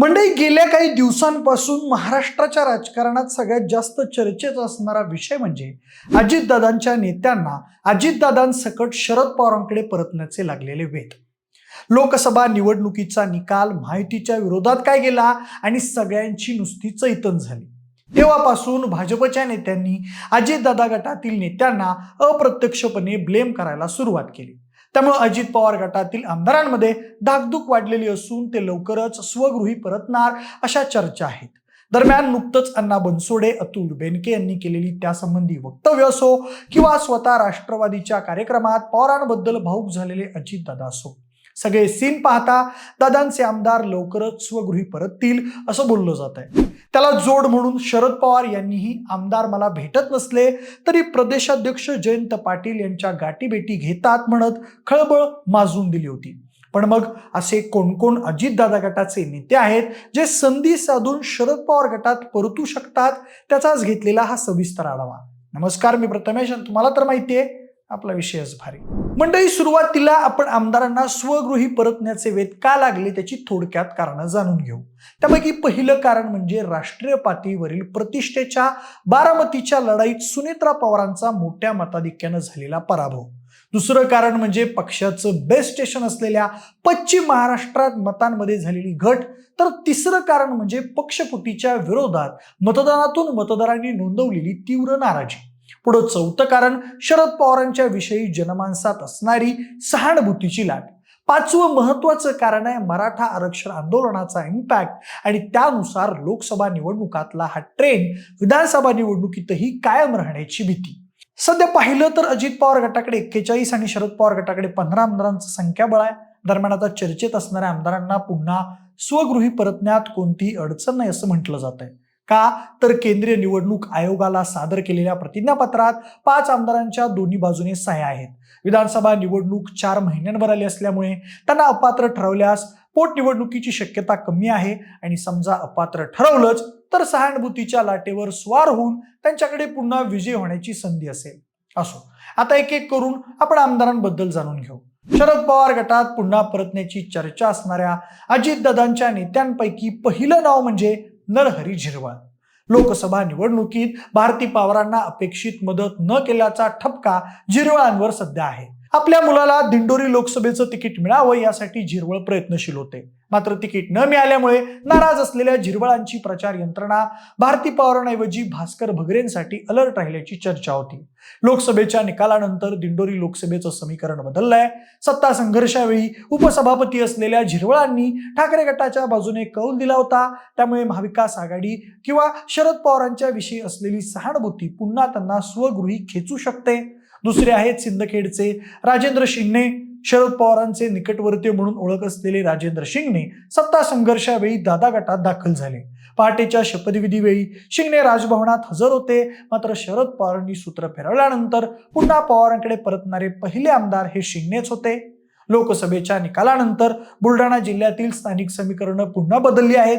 मंडळी गेल्या काही दिवसांपासून महाराष्ट्राच्या राजकारणात सगळ्यात जास्त चर्चेत असणारा विषय म्हणजे अजितदादांच्या नेत्यांना अजितदादांसकट शरद पवारांकडे परतण्याचे लागलेले वेध. लोकसभा निवडणुकीचा निकाल माहितीच्या विरोधात काय गेला आणि सगळ्यांची नुसती चैतन झाली. तेव्हापासून भाजपच्या नेत्यांनी अजितदादा गटातील नेत्यांना अप्रत्यक्षपणे ब्लेम करायला सुरुवात केली. त्यामुळे अजित पवार गटातील आमदारांमध्ये धाकधूक वाढलेली असून ते लवकरच स्वगृही परतणार अशा चर्चा आहेत. दरम्यान नुकतंच अण्णा बनसोडे अतुल बेनके यांनी केलेली त्यासंबंधी वक्तव्य असो किंवा स्वतः राष्ट्रवादीच्या कार्यक्रमात पवारांबद्दल भाऊक झालेले अजितदादा असो. सगळे सीन पाहता दादांचे आमदार लवकरच स्वगृही परततील असं बोललं जात आहे त्याला जोड म्हणून शरद पवार यांनीही आमदार मला भेटत नसले तरी प्रदेशाध्यक्ष जयंत पाटील यांच्या गाठीभेटी घेतात म्हणत खळबळ माजून दिली होती. पण मग असे कोणकोण अजितदादा गटाचे नेते आहेत जे संधी साधून शरद पवार गटात परतू शकतात त्याचाच घेतलेला हा सविस्तर आढावा. नमस्कार मी प्रथमेश तुम्हाला तर माहिती आहे आपला विषयच भारी. मंडळी सुरुवातीला आपण आमदारांना स्वगृही परतण्याचे वेध का लागले त्याची थोडक्यात कारणं जाणून घेऊ. त्यापैकी पहिलं कारण म्हणजे राष्ट्रीय पातळीवरील प्रतिष्ठेच्या बारामतीच्या लढाईत सुनेत्रा पवारांचा मोठ्या मताधिक्यानं झालेला पराभव. दुसरं कारण म्हणजे पक्षाचं बेस्ट स्टेशन असलेल्या पश्चिम महाराष्ट्रात मतांमध्ये झालेली घट. तर तिसरं कारण म्हणजे पक्षपुटीच्या विरोधात मतदानातून मतदारांनी नोंदवलेली तीव्र नाराजी. पुढं चौथं कारण शरद पवारांच्या विषयी जनमानसात असणारी सहानुभूतीची लाट. पाचवं महत्वाचं कारण आहे मराठा आरक्षण आंदोलनाचा इम्पॅक्ट आणि त्यानुसार लोकसभा निवडणुकातला हा ट्रेंड विधानसभा निवडणुकीतही कायम राहण्याची भीती. सध्या पाहिलं तर अजित पवार गटाकडे एक्केचाळीस आणि शरद पवार गटाकडे पंधरा आमदारांचं संख्याबळ आहे. दरम्यान आता चर्चेत असणाऱ्या आमदारांना पुन्हा स्वगृही परतण्यात कोणतीही अडचण नाही असं म्हटलं जात आहे का? तर केंद्रीय निवडणूक आयोगाला सादर केलेल्या प्रतिज्ञापत्रात पाच आमदारांच्या दोन्ही बाजूने सह्या आहेत. विधानसभा निवडणूक चार महिन्यांवर आली असल्यामुळे त्यांना अपात्र ठरवल्यास पोटनिवडणुकीची शक्यता कमी आहे. आणि समजा अपात्र ठरवलंच तर सहानुभूतीच्या लाटेवर स्वार होऊन त्यांच्याकडे पुन्हा विजय होण्याची संधी असेल. असो. आता एक एक करून आपण आमदारांबद्दल जाणून घेऊ. शरद पवार गटात पुन्हा परतण्याची चर्चा असणाऱ्या अजितदादांच्या नेत्यांपैकी पहिलं नाव म्हणजे नरहरी झिरवाळ. लोकसभा निवडणुकीत भारती पवारांना अपेक्षित मदत न केल्याचा ठपका झिरवळांवर सध्या आहे. आपल्या मुलाला दिंडोरी लोकसभेचं तिकीट मिळावं यासाठी झिरवळ प्रयत्नशील होते. मात्र तिकीट न मिळाल्यामुळे नाराज असलेल्या झिरवळांची प्रचार यंत्रणा भारती पवारांऐवजी भास्कर भगरेंसाठी अलर्ट राहिल्याची चर्चा होती. लोकसभेच्या निकालानंतर दिंडोरी लोकसभेचं समीकरण बदललंय. सत्ता संघर्षावेळी उपसभापती असलेल्या झिरवळांनी ठाकरे गटाच्या बाजूने कौल दिला होता. त्यामुळे महाविकास आघाडी किंवा शरद पवारांच्या विषयी असलेली सहानुभूती पुन्हा त्यांना स्वगृही खेचू शकते. दुसरे आहेत सिंदखेडचे राजेंद्र शिंदे शरद पवारांचे निकटवर्तीय म्हणून ओळख असलेले राजेंद्र शिंगणे सत्ता संघर्षावेळी दादा गटात दाखल झाले. पहाटेच्या शपथविधीवेळी शिंगणे राजभवनात हजर होते. मात्र शरद पवारांनी सूत्र फिरवल्यानंतर पुन्हा पवारांकडे परतणारे पहिले आमदार हे शिंगणेच होते. लोकसभेच्या निकालानंतर बुलढाणा जिल्ह्यातील स्थानिक समीकरणं पुन्हा बदलली आहेत.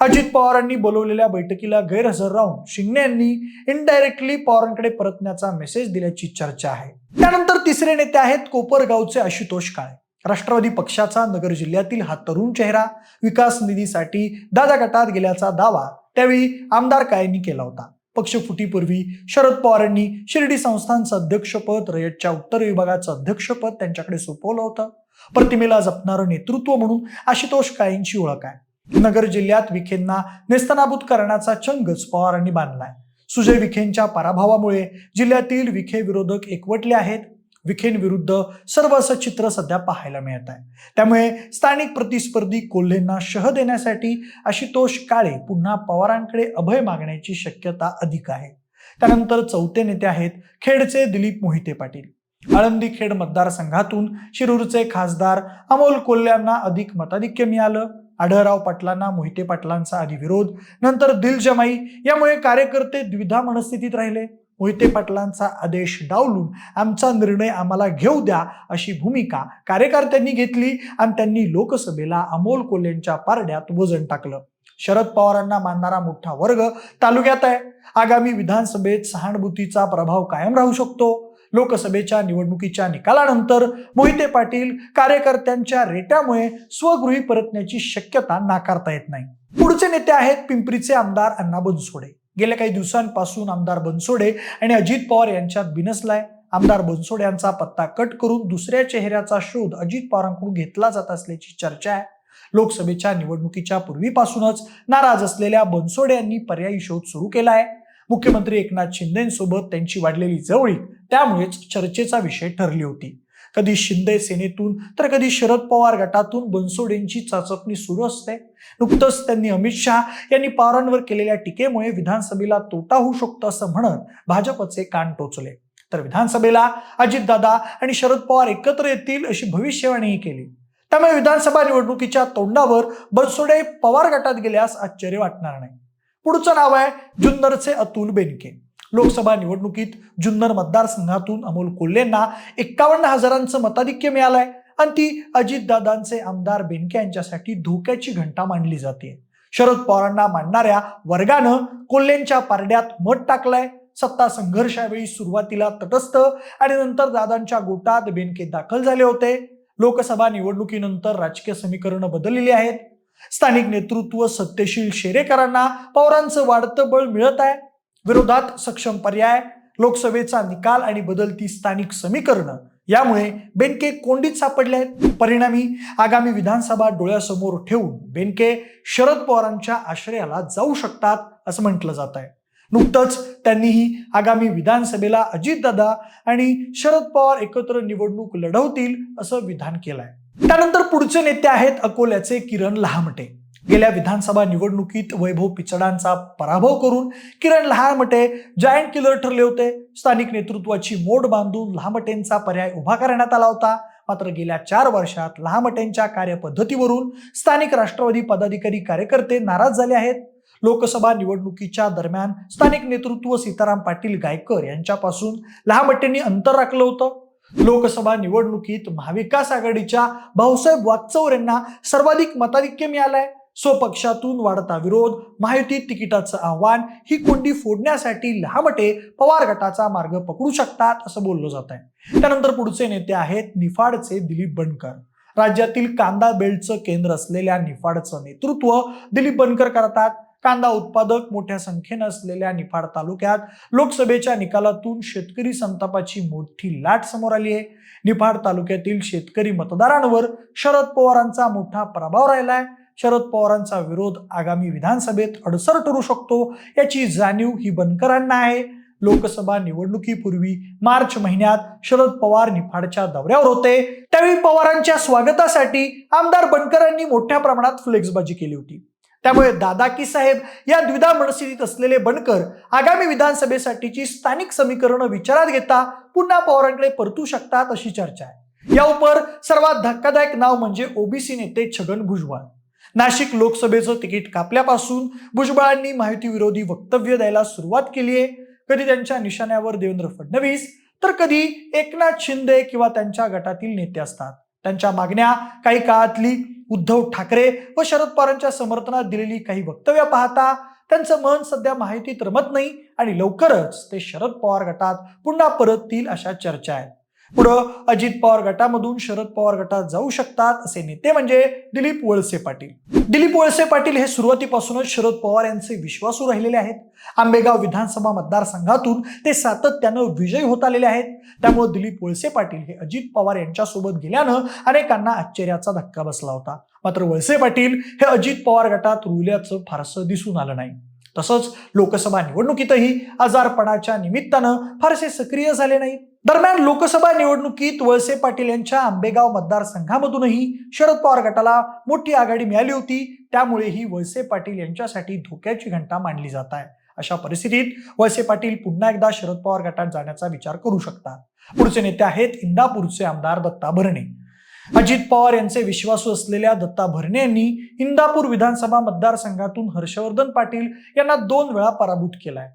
अजित पवारांनी बोलवलेल्या बैठकीला गैरहजर राहून शिंगणे यांनी इनडायरेक्टली पवारांकडे परतण्याचा मेसेज दिल्याची चर्चा आहे. त्यानंतर तिसरे नेते आहेत कोपरगावचे आशुतोष काळे. राष्ट्रवादी पक्षाचा नगर जिल्ह्यातील हा तरुण चेहरा विकास निधीसाठी दादा गटात गेल्याचा दावा त्यावेळी आमदार काळेंनी केला होता. पक्ष फुटीपूर्वी शरद पवारांनी शिर्डी संस्थांचं अध्यक्षपद रयतच्या उत्तर विभागाचं अध्यक्षपद त्यांच्याकडे सोपवलं होतं. प्रतिमेला जपणारं नेतृत्व म्हणून आशुतोष काळेंची ओळख आहे. नगर जिल्ह्यात विखेंना नेस्तनाबूत करण्याचा चंगच पवारांनी बांधलाय. सुजय विखेंच्या पराभवामुळे जिल्ह्यातील विखे विरोधक एकवटले आहेत. विखेंविरुद्ध सर्व असं चित्र सध्या पाहायला मिळत आहे त्यामुळे स्थानिक प्रतिस्पर्धी कोल्हेंना शह देण्यासाठी आशुतोष काळे पुन्हा पवारांकडे अभय मागण्याची शक्यता अधिक आहे. त्यानंतर चौथे नेते आहेत खेडचे दिलीप मोहिते पाटील. आळंदी खेड मतदारसंघातून शिरूरचे खासदार अमोल कोल्ह्यांना अधिक मताधिक्य मिळालं. आढळराव पाटलांना मोहिते पाटलांचा आधी विरोध नंतर दिलजमाई यामुळे कार्यकर्ते द्विधा मनस्थितीत राहिले. मोहिते पाटलांचा आदेश डावलून आमचा निर्णय आम्हाला घेऊ द्या अशी भूमिका कार्यकर्त्यांनी घेतली आणि त्यांनी लोकसभेला अमोल कोल्हेंच्या पारड्यात वजन टाकलं. शरद पवारांना मानणारा मोठा वर्ग तालुक्यात आहे. आगामी विधानसभेत सहानुभूतीचा प्रभाव कायम राहू शकतो. लोकसभेच्या निवडणुकीच्या निकालानंतर मोहिते पाटील कार्यकर्त्यांच्या रेट्यामुळे स्वगृही परतण्याची शक्यता नाकारता येत नाही. पुढचे नेते आहेत पिंपरीचे आमदार अण्णा बनसोडे. गेल्या काही दिवसांपासून आमदार बनसोडे आणि अजित पवार यांच्यात बिनसलाय. आमदार बनसोडे यांचा पत्ता कट करून दुसऱ्या चेहऱ्याचा शोध अजित पवारांकडून घेतला जात असल्याची चर्चा आहे. लोकसभेच्या निवडणुकीच्या पूर्वीपासूनच नाराज असलेल्या बनसोडे यांनी पर्यायी शोध सुरू केला आहे. मुख्यमंत्री एकनाथ शिंदेसोबत त्यांची वाढलेली जवळीक त्यामुळेच चर्चेचा विषय ठरली होती. कधी शिंदे सेनेतून तर कधी शरद पवार गटातून बनसोडेंची चाचपणी सुरू असते. नुकतंच त्यांनी अमित शहा यांनी पवारांवर केलेल्या टीकेमुळे विधानसभेला तोटा होऊ शकतो असं म्हणत भाजपचे कान टोचले. तर विधानसभेला अजितदादा आणि शरद पवार एकत्र येतील अशी भविष्यवाणीही केली. त्यामुळे विधानसभा निवडणुकीच्या तोंडावर बनसोडे पवार गटात गेल्यास आश्चर्य वाटणार नाही. पुढचं नाव आहे जुन्नरचे अतुल बेनके. लोकसभा निवडणुकीत जुन्नर मतदारसंघातून अमोल कोल्हेंना एक्कावन्न हजारांचं मताधिक्य मिळालंय. आणि ती अजितदादांचे आमदार बेनके यांच्यासाठी धोक्याची घंटा मांडली जाते. शरद पवारांना मांडणाऱ्या वर्गानं कोल्हेंच्या पारड्यात मत टाकलाय. सत्ता संघर्षावेळी सुरुवातीला तटस्थ आणि नंतर दादांच्या गोटात बेनके दाखल झाले होते. लोकसभा निवडणुकीनंतर राजकीय समीकरणं बदललेली आहेत. स्थानिक नेतृत्व सत्यशील शेरेकरांना पवारांचं वाढतं बळ मिळत आहे. विरोधात सक्षम पर्याय लोकसभेचा निकाल आणि बदलती स्थानिक समीकरणं यामुळे बेनके कोंडीत सापडले आहेत. परिणामी आगामी विधानसभा डोळ्यासमोर ठेवून बेनके शरद पवारांच्या आश्रयाला जाऊ शकतात असं म्हटलं जात आहे. नुकतंच त्यांनीही आगामी विधानसभेला अजितदादा आणि शरद पवार एकत्र निवडणूक लढवतील असं विधान केलंय. त्यानंतर पुढचे नेते आहेत अकोल्याचे किरण लहामटे. गेल्या विधानसभा निवडणुकीत वैभव पिचडांचा पराभव करून किरण लहामटे जायंट किलर ठरले होते. स्थानिक नेतृत्वाची मोड बांधून लहामटेंचा पर्याय उभा करण्यात आला होता. मात्र गेल्या चार वर्षात लहामटेंच्या कार्यपद्धतीवरून स्थानिक राष्ट्रवादी पदाधिकारी कार्यकर्ते नाराज झाले आहेत. लोकसभा निवडणुकीच्या दरम्यान स्थानिक नेतृत्व सीताराम पाटील गायकर यांच्यापासून लहामटेंनी अंतर राखलं होतं. लोकसभा निवडणुकीत महाविकास आघाडीच्या भाऊसाहेब वाचौर यांना सर्वाधिक मताधिक्य मिळालंय. स्वपक्षातून वाढता विरोध माहिती तिकिटाचं आव्हान ही कोंडी फोडण्यासाठी लहामटे पवार गटाचा मार्ग पकडू शकतात असं बोललं जात आहे त्यानंतर पुढचे नेते आहेत निफाडचे दिलीप बनकर. राज्यातील कांदा बेल्टचं केंद्र असलेल्या निफाडचं नेतृत्व दिलीप बनकर करतात. कांदा उत्पादक मोठ्या संख्येनं असलेल्या निफाड तालुक्यात लोकसभेच्या निकालातून शेतकरी संतापाची मोठी लाट समोर आली आहे. निफाड तालुक्यातील शेतकरी मतदारांवर शरद पवारांचा मोठा प्रभाव राहिलाय. शरद पवारांचा विरोध आगामी विधानसभेत अडसर ठरू शकतो याची जाणीव ही बनकरांना आहे. लोकसभा निवडणुकीपूर्वी मार्च महिन्यात शरद पवार निफाडच्या दौऱ्यावर होते. त्यावेळी पवारांच्या स्वागतासाठी आमदार बनकरांनी मोठ्या प्रमाणात फ्लेक्सबाजी केली होती. त्यामुळे दादाकी साहेब या द्विधा मनस्थितीत असलेले बनकर आगामी विधानसभेसाठीची स्थानिक समीकरणं विचारात घेता पुन्हा पवारांकडे परतू शकतात अशी चर्चा आहे. या उपर सर्वात धक्कादायक नाव म्हणजे ओबीसी नेते छगन भुजबळ. नाशिक लोकसभेचं तिकीट कापल्यापासून भुजबळांनी माहिती विरोधी वक्तव्य द्यायला सुरुवात केली आहे. कधी त्यांच्या निशाण्यावर देवेंद्र फडणवीस तर कधी एकनाथ शिंदे किंवा त्यांच्या गटातील नेते असतात. त्यांच्या मागण्या काही काळातली उद्धव ठाकरे व शरद पवारांच्या समर्थनात दिलेली काही वक्तव्य पाहता त्यांचं मन सध्या माहितीत रमत नाही आणि लवकरच ते शरद पवार गटात पुन्हा परततील अशा चर्चा आहेत. पुढं अजित पवार गटामधून शरद पवार गटात जाऊ शकतात असे नेते म्हणजे दिलीप वळसे पाटील. दिलीप वळसे पाटील हे सुरुवातीपासूनच शरद पवार यांचे विश्वासू राहिलेले आहेत. आंबेगाव विधानसभा मतदारसंघातून ते सातत्यानं विजयी होत आलेले आहेत. त्यामुळे दिलीप वळसे पाटील हे अजित पवार यांच्यासोबत गेल्यानं अनेकांना आश्चर्याचा धक्का बसला होता. मात्र वळसे पाटील हे अजित पवार गटात रुल्याचं फारसं दिसून आलं नाही. तसंच लोकसभा निवडणुकीतही आजारपणाच्या निमित्तानं फारसे सक्रिय झाले नाहीत. दरम्यान लोकसभा निवडणुकीत वळसे पाटील यांच्या आंबेगाव मतदारसंघामधूनही शरद पवार गटाला मोठी आघाडी मिळाली होती. त्यामुळेही वळसे पाटील यांच्यासाठी धोक्याची घंटा मांडली जात आहे. अशा परिस्थितीत वळसे पाटील पुन्हा एकदा शरद पवार गटात जाण्याचा विचार करू शकतात. पुढचे नेते आहेत इंदापूरचे आमदार दत्ता भरणे. अजित पवार यांचे विश्वासू असलेल्या दत्ता भरणे यांनी इंदापूर विधानसभा मतदारसंघातून हर्षवर्धन पाटील यांना दोन वेळा पराभूत केलाय.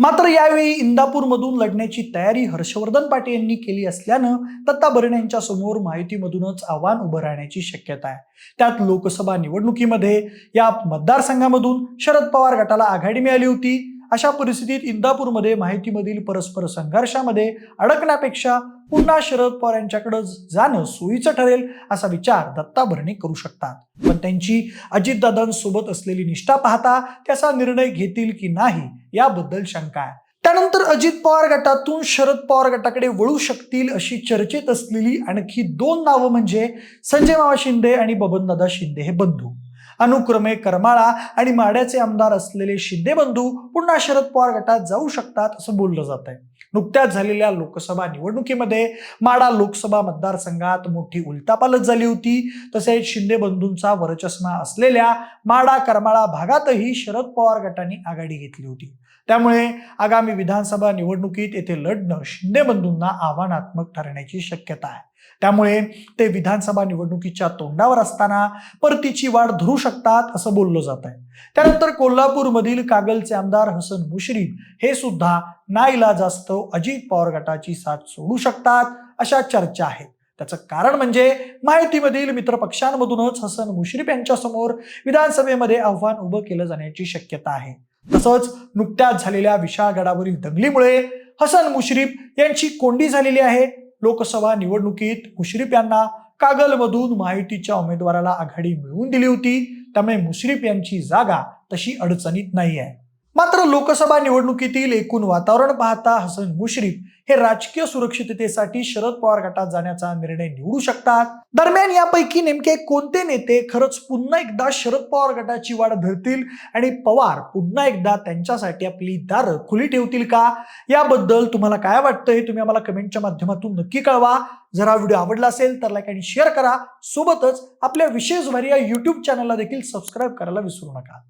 मात्र यावेळी इंदापूरमधून लढण्याची तयारी हर्षवर्धन पाटील यांनी केली असल्यानं दत्ता भरणे यांच्या समोर माहितीमधूनच आव्हान उभं राहण्याची शक्यता आहे. त्यात लोकसभा निवडणुकीमध्ये या मतदारसंघामधून शरद पवार गटाला आघाडी मिळाली होती. अशा परिस्थितीत इंदापूरमध्ये माहितीमधील परस्पर संघर्षामध्ये अडकण्यापेक्षा पुन्हा शरद पवार यांच्याकडे जाणं सोयीचं ठरेल असा विचार दत्ता भरणे करू शकतात. पण त्यांची अजितदादांसोबत असलेली निष्ठा पाहता त्याचा निर्णय घेतील की नाही याबद्दल शंका आहे. त्यानंतर अजित पवार गटातून शरद पवार गटाकडे वळू शकतील अशी चर्चेत असलेली आणखी दोन नावं म्हणजे संजय मावा शिंदे आणि बबनदादा शिंदे हे बंधू. अनुक्रमे करमाळा आणि माड्याचे आमदार असलेले शिंदे बंधू पुन्हा शरद पवार गटात जाऊ शकतात असं बोललं जात आहे नुकत्याच झालेल्या लोकसभा निवडणुकीमध्ये माडा लोकसभा मतदारसंघात मोठी उलटापालट झाली होती. तसेच शिंदे बंधूंचा वरचष्मा असलेल्या माडा करमाळा भागातही शरद पवार गटाने आघाडी घेतली होती. त्यामुळे आगामी विधानसभा निवडणुकीत येथे लढणं शिंदे बंधूंना आव्हानात्मक ठरण्याची शक्यता आहे. त्यामुळे ते विधानसभा निवडणुकीच्या तोंडावर असताना परतीची वाढ धरू शकतात असं बोललं जात आहे. त्यानंतर कोल्हापूरमधील कागलचे आमदार हसन मुश्रीफ हे सुद्धा नाईलाजास्तव अजित पवार गटाची साथ सोडू शकतात अशा चर्चा आहेत. त्याचं कारण म्हणजे माहितीमधील मित्रपक्षांमधूनच हसन मुश्रीफ यांच्यासमोर विधानसभेमध्ये आव्हान उभं केलं जाण्याची शक्यता आहे. तसंच नुकत्याच झालेल्या विशाळगडावरील दंगलीमुळे हसन मुश्रीफ यांची कोंडी झालेली आहे. लोकसभा निवडणुकीत मुश्रीफ यांना कागलमधून माहितीच्या उमेदवाराला आघाडी मिळवून दिली होती. त्यामुळे मुश्रीफ यांची जागा तशी अडचणीत नाही आहे मात्र लोकसभा निवडणुकीतील एकूण वातावरण पाहता हसन मुश्रीफ हे राजकीय सुरक्षिततेसाठी शरद पवार गटात जाण्याचा निर्णय निवडू शकतात. दरम्यान यापैकी नेमके कोणते नेते खरंच पुन्हा एकदा शरद पवार गटाची वाढ धरतील आणि पवार पुन्हा एकदा त्यांच्यासाठी आपली दारं खुली ठेवतील का? याबद्दल तुम्हाला काय वाटतं हे तुम्ही आम्हाला कमेंटच्या माध्यमातून नक्की कळवा. जर हा व्हिडिओ आवडला असेल तर लाईक आणि शेअर करा. सोबतच आपल्या विशेष भारी या युट्यूब चॅनलला देखील सबस्क्राईब करायला विसरू नका.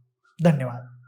धन्यवाद.